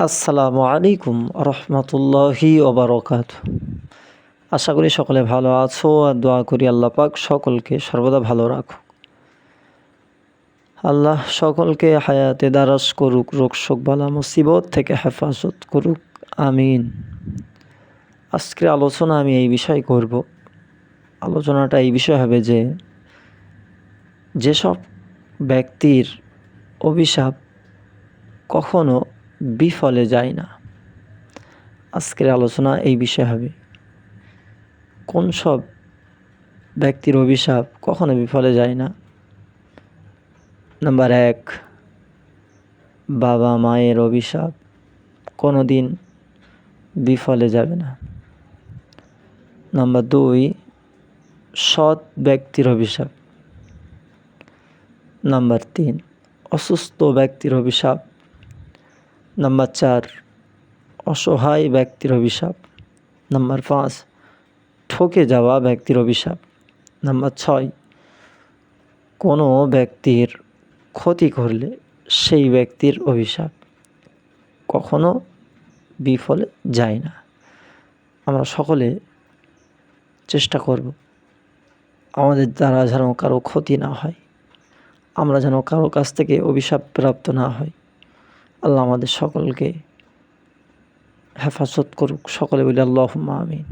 আসসালামু আলাইকুম রহমতুল্লাহি ওবরকাত আশা করি সকলে ভালো আছো আর দোয়া করি আল্লাহ পাক সকলকে সর্বদা ভালো রাখুক। আল্লাহ সকলকে হায়াতে দারাজ করুক, রোগ, শোক, বালা, মুসিবত থেকে হেফাজত করুক, আমিন। আজকের আলোচনা আমি এই বিষয় করব। আলোচনাটা এই বিষয় হবে যে, যেসব ব্যক্তির অভিশাপ কখনো বিফলে যায় না। আজকের আলোচনা এই বিষয়ে হবে, কোন সব ব্যক্তির অভিশাপ কখনো বিফলে যায় না? নাম্বার এক, বাবা মায়ের অভিশাপ কোনো দিন বিফলে যাবে না। নাম্বার দুই, সৎ ব্যক্তির অভিশাপ। নাম্বার তিন, অসুস্থ ব্যক্তির অভিশাপ নাম্বার চার অসহায় ব্যক্তির অভিশাপ। নাম্বার পাঁচ ঠকে যাওয়া ব্যক্তির অভিশাপ। নাম্বার ছয়, কোনো ব্যক্তির ক্ষতি করলে সেই ব্যক্তির অভিশাপ কখনো বিফলে যায় না। আমরা সকলে চেষ্টা করব আমাদের দ্বারা যেন কারও ক্ষতি না হয়। আমরা যেন কারও কাছ থেকে অভিশাপ প্রাপ্ত না হয়। আল্লাহ আমাদের সকলকে হেফাজত করুক। সকলে বলি আল্লাহ আমিন।